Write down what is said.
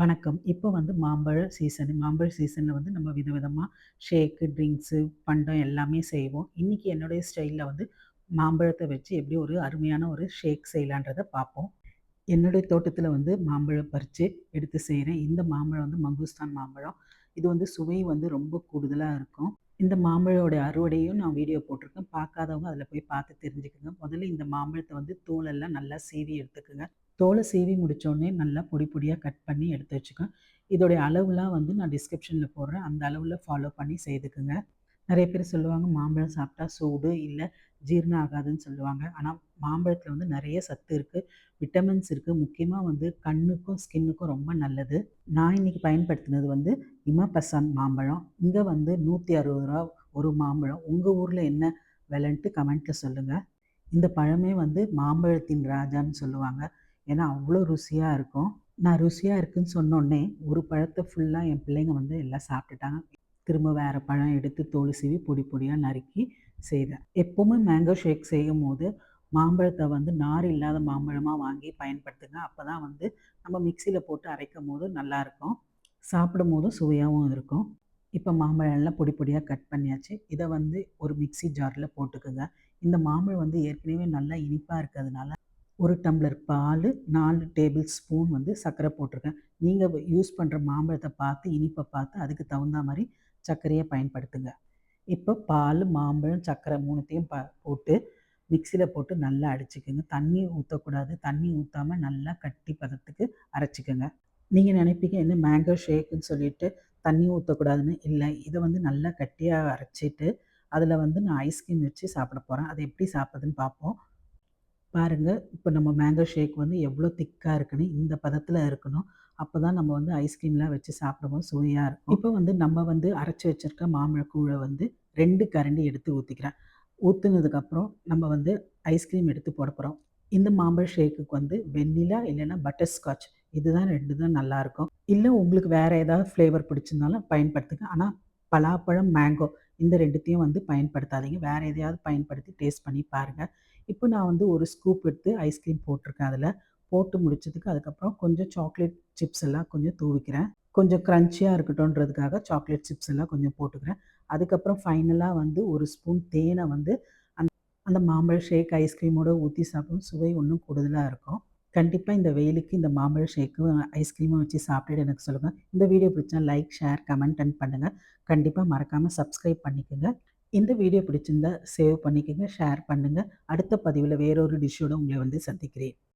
வணக்கம். இப்போ வந்து மாம்பழ சீசன். மாம்பழ சீசனில் வந்து நம்ம விதவிதமாக ஷேக்கு, ட்ரிங்க்ஸு, பண்டம் எல்லாமே செய்வோம். இன்றைக்கி என்னுடைய ஸ்டைலில் வந்து மாம்பழத்தை வச்சு எப்படி ஒரு அருமையான ஒரு ஷேக் செய்யலான்றத பார்ப்போம். என்னுடைய தோட்டத்தில் வந்து மாம்பழம் பறித்து எடுத்து செய்கிறேன் இந்த மாம்பழம் வந்து மங்குஸ்தான் மாம்பழம். இது வந்து சுவை வந்து ரொம்ப கூடுதலாக இருக்கும். இந்த மாம்பழோட அறுவடையும் நான் வீடியோ போட்டிருக்கேன். பார்க்காதவங்க அதில் போய் பார்த்து தெரிஞ்சுக்கோங்க முதல்ல இந்த மாம்பழத்தை வந்து தோலெல்லாம் நல்லா சீவி எடுத்துக்கோங்க தோலை சீவி முடித்தோடனே நல்லா பொடி பொடியாக கட் பண்ணி எடுத்து வச்சுக்கோங்க. இதோடைய அளவுலாம் வந்து நான் டிஸ்கிரிப்ஷனில் போடுறேன். அந்த அளவில் ஃபாலோ பண்ணி செய்துக்குங்க. நிறைய பேர் சொல்லுவாங்க, மாம்பழம் சாப்பிட்டா சூடு, இல்லை ஜீரணம் ஆகாதுன்னு சொல்லுவாங்க. ஆனால் மாம்பழத்தில் வந்து நிறைய சத்து இருக்கு. விட்டமின்ஸ் இருக்குது முக்கியமாக வந்து கண்ணுக்கும், ஸ்கின்னுக்கும் ரொம்ப நல்லது. நான் இன்னைக்கு பயன்படுத்தினது வந்து இமாபசான் மாம்பழம். இங்கே வந்து நூற்றி அறுபது ரூபா ஒரு மாம்பழம். உங்கள் ஊரில் என்ன விலைன்ட்டு கமெண்ட்டில் சொல்லுங்கள் இந்த பழமே வந்து மாம்பழத்தின் ராஜான்னு சொல்லுவாங்க. ஏன்னா அவ்வளோ ருசியாக இருக்கும். நான் ருசியாக இருக்குன்னு சொன்னோடனே ஒரு பழத்தை ஃபுல்லாக என் பிள்ளைங்க வந்து எல்லாம் சாப்பிட்டுட்டாங்க. திரும்ப வேறு பழம் எடுத்து தோல் சீவி பொடி பொடியாக நறுக்கி செய்தேன். எப்போவுமே மேங்கோ ஷேக் செய்யும்போது, மாம்பழத்தை வந்து நார் இல்லாத மாம்பழமாக வாங்கி பயன்படுத்துங்க. அப்போ தான் வந்து நம்ம மிக்சியில் போட்டு அரைக்கும் போது நல்லாயிருக்கும். சாப்பிடும்போதும் சுவையாகவும் இருக்கும். இப்போ மாம்பழம் எல்லாம் பொடி பொடியாக கட் பண்ணியாச்சு. இதை வந்து ஒரு மிக்ஸி ஜாரில் போட்டுக்குங்க இந்த மாம்பழம் வந்து ஏற்கனவே நல்லா இனிப்பாக இருக்கிறதுனால, ஒரு டம்ளர் பால் நாலு டேபிள் ஸ்பூன் வந்து சர்க்கரை போட்டிருக்கேன். நீங்கள் யூஸ் பண்ணுற மாம்பழத்தை பார்த்து, இனிப்பை பார்த்து அதுக்கு தகுந்தா மாதிரி சர்க்கரையை பயன்படுத்துங்க. இப்போ பால் மாம்பழம், சர்க்கரை மூணுத்தையும் ப போட்டு மிக்சியில் போட்டு நல்லா அடிச்சுக்கோங்க தண்ணி ஊற்றக்கூடாது தண்ணி ஊற்றாமல் நல்லா கட்டி பதத்துக்கு அரைச்சிக்கோங்க நீங்கள் நினைப்பீங்க, என்ன மேங்கோ ஷேக்குன்னு சொல்லிட்டு தண்ணி ஊற்றக்கூடாதுன்னு இல்லை இதை வந்து நல்லா கட்டியாக அரைச்சிட்டு, அதில் வந்து நான் ஐஸ்கிரீம் வச்சு சாப்பிட போகிறேன் அதை எப்படி சாப்பிடுறதுன்னு பார்ப்போம். பாருங்கள் இப்போ நம்ம மேங்கோ ஷேக் வந்து எவ்வளோ திக்காக இருக்குன்னு. இந்த பதத்தில் இருக்கணும். அப்போ தான் நம்ம வந்து ஐஸ்கிரீம்லாம் வச்சு சாப்பிடும்போது சுவையாக இருக்கும். இப்போ வந்து நம்ம வந்து அரைச்சி வச்சிருக்க மாம்பழக்கூழ வந்து ரெண்டு கரண்டி எடுத்து ஊற்றிக்கிறேன் ஊற்றுனதுக்கப்புறம் நம்ம வந்து ஐஸ்கிரீம் எடுத்து போட போகிறோம் இந்த மாம்பழ ஷேக்குக்கு வந்து வெண்ணிலா இல்லைன்னா பட்டர் ஸ்காட்ச் இதுதான் ரெண்டு தான் நல்லாயிருக்கும். இல்லை உங்களுக்கு வேறு ஏதாவது ஃப்ளேவர் பிடிச்சிருந்தாலும் பயன்படுத்துங்க. ஆனால் பலாப்பழம், மேங்கோ இந்த ரெண்டுத்தையும் வந்து பயன்படுத்தாதீங்க. வேறு எதையாவது பயன்படுத்தி டேஸ்ட் பண்ணி பாருங்கள் இப்போ நான் வந்து ஒரு ஸ்கூப் எடுத்து ஐஸ்கிரீம் போட்டிருக்கேன் அதில் போட்டு முடிச்சதுக்கு அதுக்கப்புறம் கொஞ்சம் சாக்லேட் சிப்ஸ் எல்லாம் கொஞ்சம் தூவிக்கிறேன். கொஞ்சம் க்ரன்ச்சியாக இருக்கட்டும்ன்றதுக்காக சாக்லேட் சிப்ஸ் எல்லாம் கொஞ்சம் போட்டுக்கிறேன். அதுக்கப்புறம் ஃபைனலாக வந்து ஒரு ஸ்பூன் தேனை வந்து அந்த அந்த மாம்பழ ஷேக் ஐஸ்கிரீமோட ஊற்றி சாப்பிடும் சுவை இன்னும் கூடுதலாக இருக்கும். கண்டிப்பாக இந்த வெயிலுக்கு இந்த மாம்பழ ஷேக்கும், ஐஸ்கிரீமும் வச்சு சாப்பிட்டுட்டு எனக்கு சொல்லுங்கள் இந்த வீடியோ பிடிச்சா லைக், ஷேர், கமெண்ட் அண்ட் பண்ணுங்கள் கண்டிப்பாக மறக்காமல் சப்ஸ்கிரைப் பண்ணிக்கங்க. இந்த வீடியோ பிடிச்சிருந்தா சேவ் பண்ணிக்கங்க, ஷேர் பண்ணுங்கள் அடுத்த பதிவில் வேறொரு டிஷ்ஷோட உங்களை வந்து சந்திக்கிறேன்.